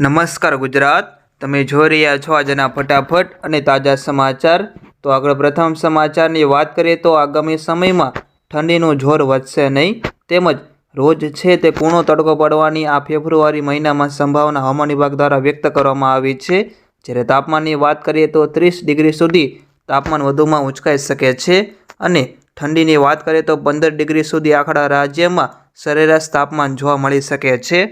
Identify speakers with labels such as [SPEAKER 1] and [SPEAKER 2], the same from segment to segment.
[SPEAKER 1] નમસ્કાર ગુજરાત. તમે જોઈ રહ્યા છો આજના ફટાફટ અને તાજા સમાચાર. તો આગળ પ્રથમ સમાચારની વાત કરીએ તો આગામી સમયમાં ઠંડીનું જોર વધશે નહીં. તેમજ રોજ છે તે કૂણો તડકો પડવાની આ ફેબ્રુઆરી મહિનામાં સંભાવના હવામાન વિભાગ દ્વારા વ્યક્ત કરવામાં આવી છે. જ્યારે તાપમાનની વાત કરીએ તો ત્રીસ ડિગ્રી સુધી તાપમાન વધુમાં ઉંચકાઈ શકે છે. અને ઠંડીની વાત કરીએ તો પંદર ડિગ્રી સુધી આખા રાજ્યમાં સરેરાશ તાપમાન જોવા મળી શકે છે.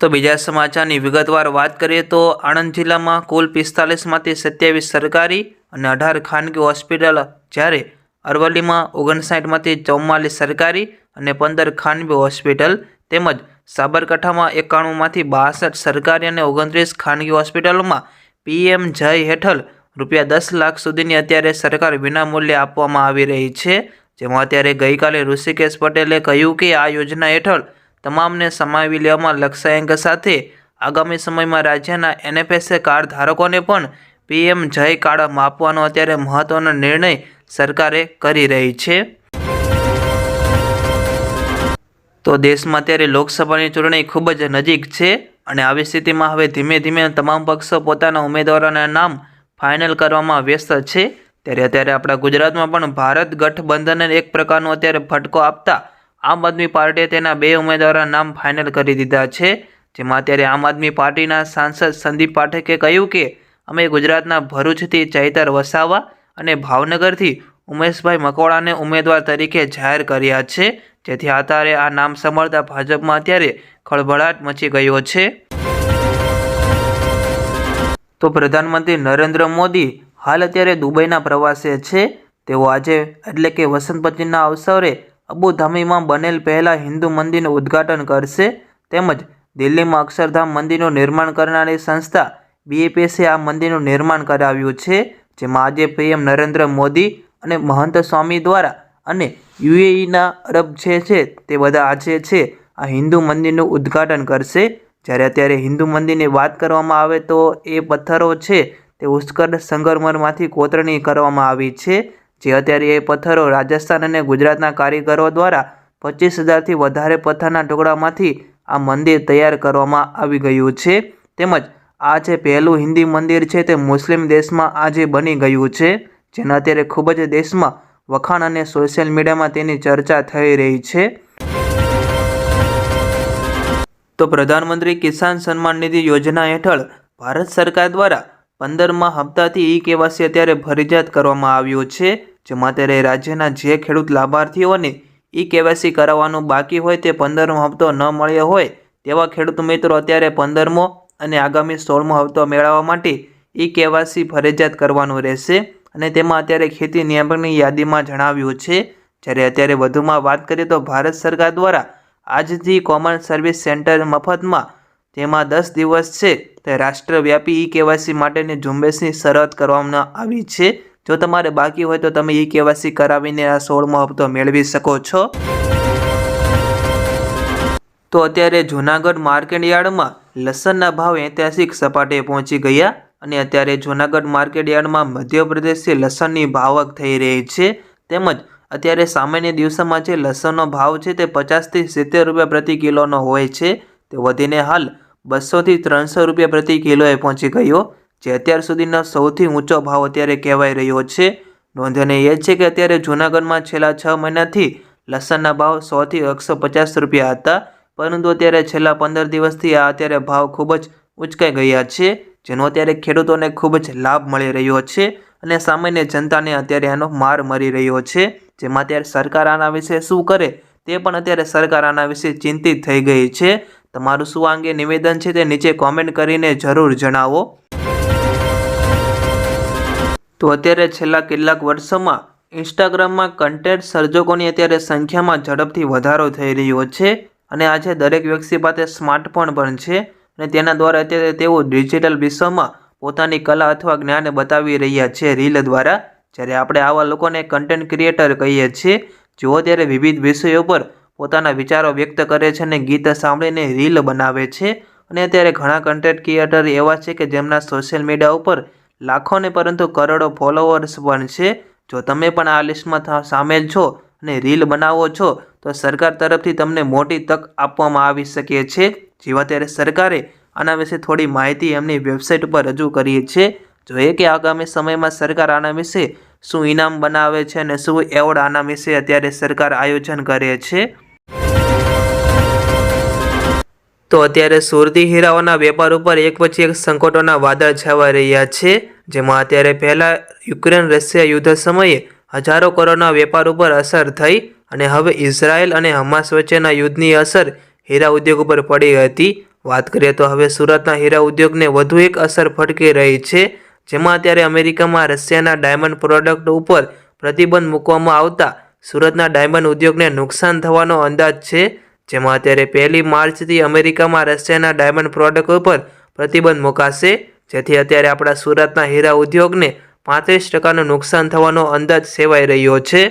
[SPEAKER 1] તો બીજા સમાચારની વિગતવાર વાત કરીએ તો આણંદ જિલ્લામાં કુલ પિસ્તાલીસમાંથી સત્યાવીસ સરકારી અને અઢાર ખાનગી હોસ્પિટલ, જ્યારે અરવલ્લીમાં ઓગણસાઠમાંથી ચૌમ્માલીસ સરકારી અને પંદર ખાનગી હોસ્પિટલ તેમજ સાબરકાંઠામાં એકાણુંમાંથી બાસઠ સરકારી અને ઓગણત્રીસ ખાનગી હોસ્પિટલોમાં પીએમ જય હેઠળ રૂપિયા દસ લાખ સુધીની અત્યારે સરકાર વિનામૂલ્યે આપવામાં આવી રહી છે. જેમાં અત્યારે ગઈકાલે ઋષિકેશ પટેલે કહ્યું કે આ યોજના હેઠળ તમામને સમાવી લેવામાં લક્ષ્યાંક સાથે આગામી સમયમાં રાજ્યના એનએફએસએ કાર્ડ ધારકોને પણ પીએમ જય કાર્ડ આપવાનો અત્યારે મહત્વનો નિર્ણય સરકારે કરી રહી છે. તો દેશમાં અત્યારે લોકસભાની ચૂંટણી ખૂબ જ નજીક છે અને આવી સ્થિતિમાં હવે ધીમે ધીમે તમામ પક્ષો પોતાના ઉમેદવારોના નામ ફાઇનલ કરવામાં વ્યસ્ત છે. ત્યારે અત્યારે આપણા ગુજરાતમાં પણ ભારત ગઠબંધનને એક પ્રકારનો અત્યારે ફટકો આપતા આમ આદમી પાર્ટીએ તેના બે ઉમેદવારોના નામ ફાઇનલ કરી દીધા છે. જેમાં અત્યારે આમ આદમી પાર્ટીના સાંસદ સંદીપ પાઠકે કહ્યું કે, અમે ગુજરાતના ભરૂચથી ચૈતર વસાવા અને ભાવનગરથી ઉમેશભાઈ મકોડાને ઉમેદવાર તરીકે જાહેર કર્યા છે. જેથી અત્યારે આ નામ સંભાળતા ભાજપમાં અત્યારે ખળભળાટ મચી ગયો છે. તો પ્રધાનમંત્રી નરેન્દ્ર મોદી હાલ અત્યારે દુબઈના પ્રવાસે છે. તેઓ આજે એટલે કે વસંત પંચમીના અવસરે અબુધાબીમાં બનેલ પહેલા હિન્દુ મંદિરનું ઉદ્ઘાટન કરશે તેમજ દિલ્હીમાં અક્ષરધામ મંદિરનું નિર્માણ કરનારી સંસ્થા બીએપીએસે આ મંદિરનું નિર્માણ કરાવ્યું છે, જેમાં આજે પીએમ નરેન્દ્ર મોદી અને મહંત સ્વામી દ્વારા અને યુએઈના અરબ જે છે તે બધા આજે છે આ હિન્દુ મંદિરનું ઉદ્ઘાટન કરશે. જ્યારે અત્યારે હિન્દુ મંદિરની વાત કરવામાં આવે તો એ પથ્થરો છે તે ઉત્કર્ષ સંગરમરમાંથી કોતરણી કરવામાં આવી છે. જે અત્યારે એ પથ્થરો રાજસ્થાન અને ગુજરાતના કારીગરો દ્વારા પચીસ હજારથી વધારે પથ્થરના ટુકડામાંથી આ મંદિર તૈયાર કરવામાં આવી ગયું છે. તેમજ આ જે પહેલું હિન્દી મંદિર છે તે મુસ્લિમ દેશમાં આજે બની ગયું છે, જેના અત્યારે ખૂબ જ દેશમાં વખાણ અને સોશિયલ મીડિયામાં તેની ચર્ચા થઈ રહી છે. તો પ્રધાનમંત્રી કિસાન સન્માન નિધિ યોજના હેઠળ ભારત સરકાર દ્વારા પંદરમાં હપ્તાથી ઈ કેવાસી અત્યારે ફરજિયાત કરવામાં આવ્યું છે. જેમાં અત્યારે રાજ્યના જે ખેડૂત લાભાર્થીઓને ઈ કેવાયસી કરાવવાનું બાકી હોય તે પંદરમો હપ્તો ન મળ્યો હોય તેવા ખેડૂત મિત્રો અત્યારે પંદરમો અને આગામી સોળમો હપ્તો મેળવવા માટે ઈ કેવાયસી ફરજિયાત કરવાનું રહેશે. અને તેમાં અત્યારે ખેતી નિયામકની યાદીમાં જણાવ્યું છે, જ્યારે અત્યારે વધુમાં વાત કરીએ તો ભારત સરકાર દ્વારા આજથી કોમન સર્વિસ સેન્ટર મફતમાં તેમાં દસ દિવસ છે, તે રાષ્ટ્રવ્યાપી ઈ કેવાયસી માટેની ઝુંબેશની શરૂઆત કરવામાં આવી છે. જો તમારે બાકી હોય તો તમે ઈ કેવાયસી કરાવીને આ સોળમો હપ્તો મેળવી શકો છો. તો અત્યારે જૂનાગઢ માર્કેટ યાર્ડમાં લસણના ભાવ ઐતિહાસિક સપાટીએ પહોંચી ગયા અને અત્યારે જૂનાગઢ માર્કેટ યાર્ડમાં મધ્યપ્રદેશથી લસણની ભાવક થઈ રહી છે. તેમજ અત્યારે સામાન્ય દિવસોમાં જે લસણનો ભાવ છે તે પચાસથી સિત્તેર રૂપિયા પ્રતિ કિલોનો હોય છે. તે વધીને હાલ બસોથી ત્રણસો રૂપિયા પ્રતિ કિલોએ પહોંચી ગયો. જે અત્યાર સુધીનો સૌથી ઊંચો ભાવ અત્યારે કહેવાઈ રહ્યો છે. નોંધનીય એ છે કે અત્યારે જૂનાગઢમાં છેલ્લા છ મહિનાથી લસણના ભાવ સોથી એકસો પચાસ રૂપિયા હતા, પરંતુ અત્યારે છેલ્લા પંદર દિવસથી આ અત્યારે ભાવ ખૂબ જ ઉંચકાઈ ગયા છે, જેનો અત્યારે ખેડૂતોને ખૂબ જ લાભ મળી રહ્યો છે અને સામાન્ય જનતાને અત્યારે આનો માર મળી રહ્યો છે. જેમાં અત્યારે સરકાર આના વિશે શું કરે તે પણ અત્યારે સરકાર આના વિશે ચિંતિત થઈ ગઈ છે. તમારું શું અંગે નિવેદન છે તે નીચે કોમેન્ટ કરીને જરૂર જણાવો. તો અત્યારે છેલ્લા કેટલાક વર્ષોમાં ઇન્સ્ટાગ્રામમાં કન્ટેન્ટ સર્જકોની અત્યારે સંખ્યામાં ઝડપથી વધારો થઈ રહ્યો છે અને આજે દરેક વ્યક્તિ પાસે સ્માર્ટફોન પણ છે અને તેના દ્વારા અત્યારે તેઓ ડિજિટલ વિશ્વમાં પોતાની કલા અથવા જ્ઞાન બતાવી રહ્યા છે રીલ દ્વારા. જ્યારે આપણે આવા લોકોને કન્ટેન્ટ ક્રિએટર કહીએ છીએ, જેઓ ત્યારે વિવિધ વિષયો પર પોતાના વિચારો વ્યક્ત કરે છે અને ગીત સાંભળીને રીલ બનાવે છે અને અત્યારે ઘણા કન્ટેન્ટ ક્રિએટર એવા છે કે જેમના સોશિયલ મીડિયા ઉપર લાખોને પરંતુ કરોડો ફોલોવર્સ પણ છે. જો તમે પણ આ લિસ્ટમાં સામેલ છો અને રીલ બનાવો છો, તો સરકાર તરફથી તમને મોટી તક આપવામાં આવી શકે છે. જેવા ત્યારે સરકારે આના વિશે થોડી માહિતી એમની વેબસાઇટ ઉપર રજૂ કરી છે. જોઈએ કે આગામી સમયમાં સરકાર આના વિશે શું ઇનામ બનાવે છે અને શું એવોર્ડ આના વિશે અત્યારે સરકાર આયોજન કરે છે. તો અત્યારે સુરતી હીરાઓના વેપાર ઉપર એક પછી એક સંકટોના વાદળ છવાઈ રહ્યા છે. જેમાં અત્યારે પહેલાં યુક્રેન, રશિયા યુદ્ધ સમયે હજારો કરોડના વેપાર ઉપર અસર થઈ અને હવે ઇઝરાયલ અને હમાસ વચ્ચેના યુદ્ધની અસર હીરા ઉદ્યોગ ઉપર પડી હતી. વાત કરીએ તો હવે સુરતના હીરા ઉદ્યોગને વધુ એક અસર ફટકી રહી છે, જેમાં અત્યારે અમેરિકામાં રશિયાના ડાયમંડ પ્રોડક્ટ ઉપર પ્રતિબંધ મૂકવામાં આવતા સુરતના ડાયમંડ ઉદ્યોગને નુકસાન થવાનો અંદાજ છે, જેમાં અત્યારે પહેલી માર્ચથી અમેરિકામાં રશિયાના ડાયમંડ પ્રોડક્ટ ઉપર પ્રતિબંધ મુકાશે. જેથી અત્યારે આપણા સુરતના હીરા ઉદ્યોગને પાંત્રીસ ટકાનું નુકસાન થવાનો અંદાજ સેવાઈ રહ્યો છે.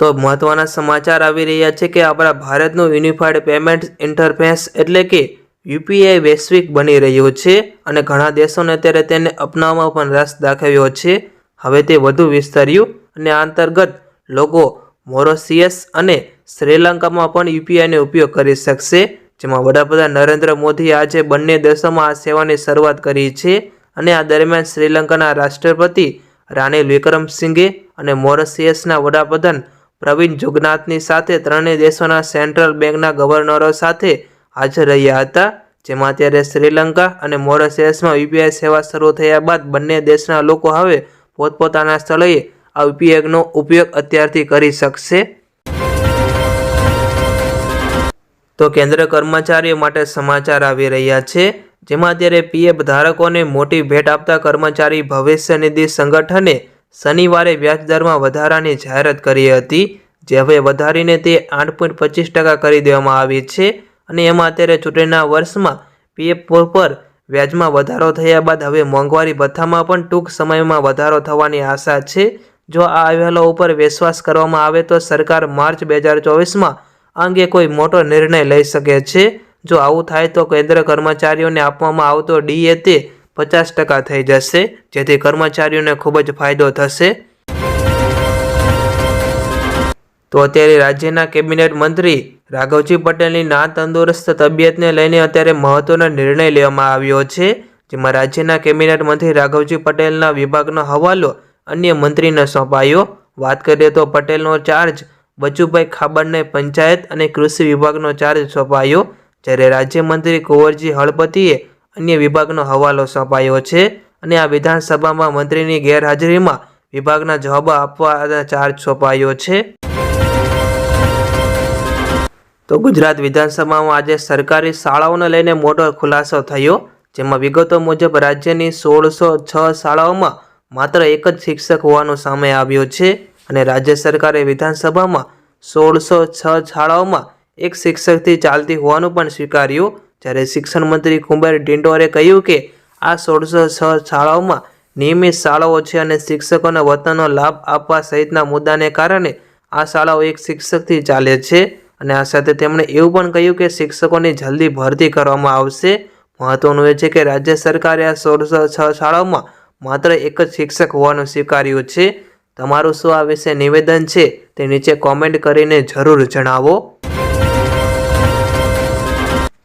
[SPEAKER 1] તો મહત્વના સમાચાર આવી રહ્યા છે કે આપણા ભારતનું યુનિફાઈડ પેમેન્ટ ઇન્ટરફેસ એટલે કે યુપીઆઈ વૈશ્વિક બની રહ્યું છે અને ઘણા દેશોને અત્યારે તેને અપનાવવામાં પણ રસ દાખવ્યો છે. હવે તે વધુ વિસ્તર્યું અને આ અંતર્ગત લોકો મોરોસિયસ અને શ્રીલંકામાં પણ યુપીઆઈનો ઉપયોગ કરી શકશે. જેમાં વડાપ્રધાન નરેન્દ્ર મોદીએ આજે બંને દેશોમાં આ સેવાની શરૂઆત કરી છે અને આ દરમિયાન શ્રીલંકાના રાષ્ટ્રપતિ રાનિલ વિક્રમસિંઘે અને મોરિશિયસના વડાપ્રધાન પ્રવીણ જુગનાથની સાથે ત્રણેય દેશોના સેન્ટ્રલ બેંકના ગવર્નરો સાથે હાજર રહ્યા હતા, જેમાં અત્યારે શ્રીલંકા અને મોરિશિયસમાં યુપીઆઈ સેવા શરૂ થયા બાદ બંને દેશના લોકો હવે પોતપોતાના સ્થળોએ આ યુપીઆઈનો ઉપયોગ અત્યારથી કરી શકશે. તો કેન્દ્ર કર્મચારીઓ માટે સમાચાર આવી રહ્યા છે, જેમાં અત્યારે પીએફ ધારકોને મોટી ભેટ આપતા કર્મચારી ભવિષ્ય નિધિ સંગઠને શનિવારે વ્યાજદરમાં વધારાની જાહેરાત કરી હતી, જે હવે વધારીને તે આઠ પોઈન્ટ પચીસ ટકા કરી દેવામાં આવી છે અને એમાં અત્યારે ચૂંટણીના વર્ષમાં પીએફ પર વ્યાજમાં વધારો થયા બાદ હવે મોંઘવારી ભથ્થામાં પણ ટૂંક સમયમાં વધારો થવાની આશા છે. જો આ અહેવાલો ઉપર વિશ્વાસ કરવામાં આવે તો સરકાર માર્ચ બે હજાર ચોવીસમાં અંગે કોઈ મોટો નિર્ણય લઈ શકે છે? જો આવું થાય તો કેન્દ્ર કર્મચારીઓને આપવામાં આવતો ડીએ તે પચાસ ટકા થઈ જશે, જેથી કર્મચારીઓને ખૂબ જ ફાયદો થશે. તો અત્યારે રાજ્યના કેબિનેટ મંત્રી રાઘવજી પટેલની ના તંદુરસ્ત તબિયતને લઈને અત્યારે મહત્વનો નિર્ણય લેવામાં આવ્યો છે, જેમાં રાજ્યના કેબિનેટ મંત્રી રાઘવજી પટેલના વિભાગનો હવાલો અન્ય મંત્રીને સોંપાયો. વાત કરીએ તો પટેલનો ચાર્જ બચુભાઈ ખાબડને પંચાયત અને કૃષિ વિભાગનો ચાર્જ સોંપાયો, જ્યારે રાજ્યમંત્રી કુંવરજી હળપતિએ અન્ય વિભાગનો હવાલો સોંપાયો છે અને આ વિધાનસભામાં મંત્રીની ગેરહાજરીમાં વિભાગના જવાબો આપવાના ચાર્જ સોંપાયો છે. તો ગુજરાત વિધાનસભામાં આજે સરકારી શાળાઓને લઈને મોટો ખુલાસો થયો, જેમાં વિગતો મુજબ રાજ્યની સોળસો છ શાળાઓમાં માત્ર એક જ શિક્ષક હોવાનું સામે આવ્યું છે. અને રાજ્ય સરકારે વિધાનસભામાં સોળસો છ શાળાઓમાં એક શિક્ષકથી ચાલતી હોવાનું પણ સ્વીકાર્યું. જ્યારે શિક્ષણ મંત્રી કુંબર ડિંડોરે કહ્યું કે, આ સોળસો છ શાળાઓમાં નિયમિત શાળાઓ છે અને શિક્ષકોને વતનનો લાભ આપવા સહિતના મુદ્દાને કારણે આ શાળાઓ એક શિક્ષકથી ચાલે છે. અને આ સાથે તેમણે એવું પણ કહ્યું કે, શિક્ષકોની જલ્દી ભરતી કરવામાં આવશે. મહત્વનું એ છે કે રાજ્ય સરકારે આ સોળસો છ શાળાઓમાં માત્ર એક જ શિક્ષક હોવાનું સ્વીકાર્યું છે. તમારું શું આ વિશે નિવેદન છે તે નીચે કોમેન્ટ કરીને જરૂર જણાવો.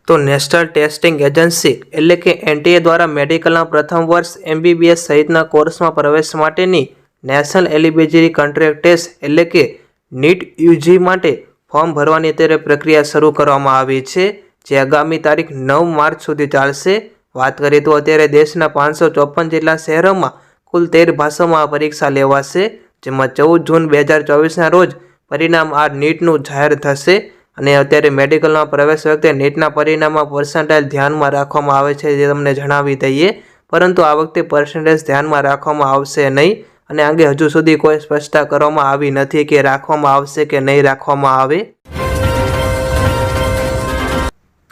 [SPEAKER 1] તો નેશનલ ટેસ્ટિંગ એજન્સી એટલે કે એનટીએ દ્વારા મેડિકલના પ્રથમ વર્ષ એમબીબીએસ સહિતના કોર્સમાં પ્રવેશ માટેની નેશનલ એલિબેજરી કોન્ટ્રાક્ટ ટેસ્ટ એટલે કે નીટ યુજી માટે ફોર્મ ભરવાની અત્યારે પ્રક્રિયા શરૂ કરવામાં આવી છે. જે આગામી તારીખ નવ માર્ચ સુધી ચાલશે. વાત કરીએ તો અત્યારે દેશના પાંચસો ચોપન જેટલા શહેરોમાં કુલ તેર ભાષામાં પરીક્ષા લેવાશે, જેમાં ચૌદ જૂન બે હજાર ચોવીસના રોજ પરિણામ આ નીટનું જાહેર થશે અને અત્યારે મેડિકલમાં પ્રવેશ વખતે નીટના પરિણામમાં પર્સન્ટાઇલ ધ્યાનમાં રાખવામાં આવે છે જે તમને જણાવી દઈએ. પરંતુ આ વખતે પર્સન્ટેજ ધ્યાનમાં રાખવામાં આવશે નહીં અને અંગે હજુ સુધી કોઈ સ્પષ્ટતા કરવામાં આવી નથી કે રાખવામાં આવશે કે નહીં રાખવામાં આવે.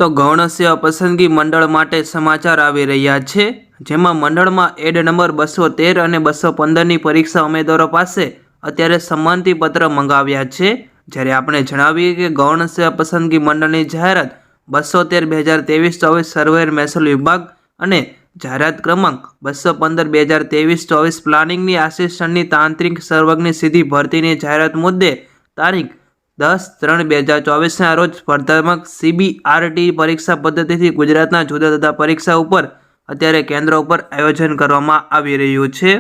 [SPEAKER 1] તો ગૌણસ્ય પસંદગી મંડળ માટે સમાચાર આવી રહ્યા છે, જેમાં મંડળમાં એડ નંબર બસો તેર અને બસો પંદરની પરીક્ષા ઉમેદવારો પાસે અત્યારે સંમતિપત્ર મંગાવ્યા છે. જ્યારે આપણે જણાવીએ કે ગૌણસ્ય પસંદગી મંડળની જાહેરાત બસો તેર બે હજાર ત્રેવીસ ચોવીસ સર્વેર મહેસૂલ વિભાગ અને જાહેરાત ક્રમાંક બસો પંદર બે હજાર ત્રેવીસ ચોવીસ પ્લાનિંગની આસિસ્ટન્ટની તાંત્રિક સર્વજ્ઞ સીધી ભરતીની જાહેરાત મુદ્દે તારીખ દસ ત્રણ બે હજાર ચોવીસના રોજ સ્પર્ધાત્મક સીબીઆરટી પરીક્ષા પદ્ધતિથી ગુજરાતના જુદા જુદા પરીક્ષા ઉપર, અત્યારે કેન્દ્ર ઉપર આયોજન કરવામાં આવી રહ્યું છે.